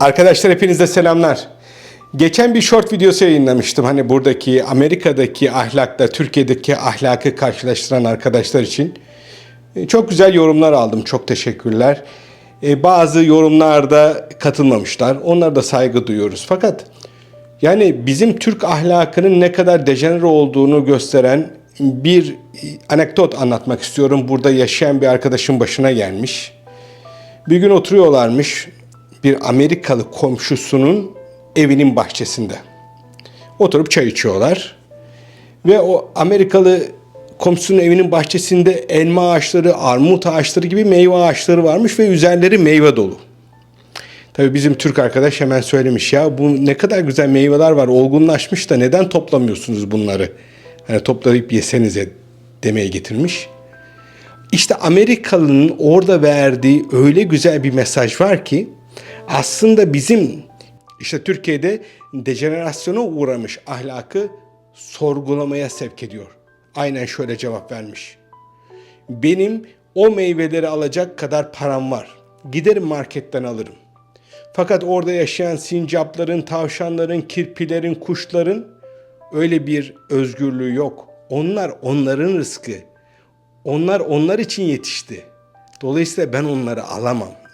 Arkadaşlar hepinize selamlar. Geçen bir short videosu yayınlamıştım. Hani buradaki Amerika'daki ahlakla Türkiye'deki ahlakı karşılaştıran arkadaşlar için. E, Çok güzel yorumlar aldım. Çok teşekkürler. E, Bazı yorumlarda katılmamışlar. Onlara da saygı duyuyoruz. Fakat yani bizim Türk ahlakının ne kadar dejenere olduğunu gösteren bir anekdot anlatmak istiyorum. Burada yaşayan bir arkadaşın başına gelmiş. Bir gün oturuyorlarmış bir Amerikalı komşusunun evinin bahçesinde. Oturup çay içiyorlar. Ve o Amerikalı komşusunun evinin bahçesinde elma ağaçları, armut ağaçları gibi meyve ağaçları varmış ve üzerleri meyve dolu. Tabii bizim Türk arkadaş hemen söylemiş ya bu ne kadar güzel meyveler var olgunlaşmış da neden toplamıyorsunuz bunları? Hani toplayıp yesenize demeye getirmiş. İşte Amerikalı'nın orada verdiği öyle güzel bir mesaj var ki aslında bizim işte Türkiye'de dejenerasyona uğramış ahlakı sorgulamaya sevk ediyor. Aynen şöyle cevap vermiş. Benim o meyveleri alacak kadar param var. Giderim marketten alırım. Fakat orada yaşayan sincapların, tavşanların, kirpilerin, kuşların öyle bir özgürlüğü yok. Onlar onların rızkı. Onlar onlar için yetişti. Dolayısıyla ben onları alamam.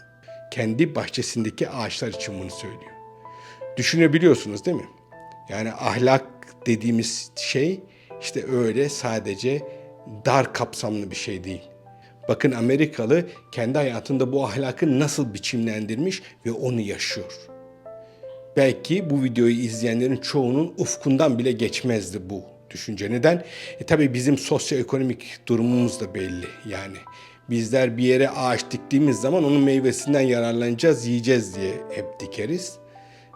Kendi bahçesindeki ağaçlar için bunu söylüyor. Düşünebiliyorsunuz değil mi? Yani ahlak dediğimiz şey işte öyle sadece dar kapsamlı bir şey değil. Bakın Amerikalı kendi hayatında bu ahlakı nasıl biçimlendirmiş ve onu yaşıyor. Belki bu videoyu izleyenlerin çoğunun ufkundan bile geçmezdi bu düşünce. Neden? E tabii bizim sosyoekonomik durumumuz da belli. Yani bizler bir yere ağaç diktiğimiz zaman onun meyvesinden yararlanacağız, yiyeceğiz diye hep dikeriz.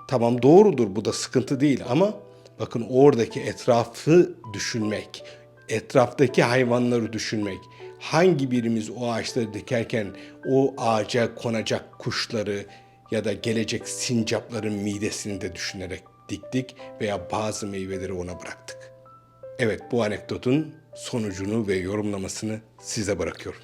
Tamam doğrudur bu da sıkıntı değil ama bakın oradaki etrafı düşünmek, etraftaki hayvanları düşünmek. Hangi birimiz o ağaçları dikerken o ağaca konacak kuşları ya da gelecek sincapların midesini de düşünerek diktik veya bazı meyveleri ona bıraktık. Evet bu anekdotun sonucunu ve yorumlamasını size bırakıyorum.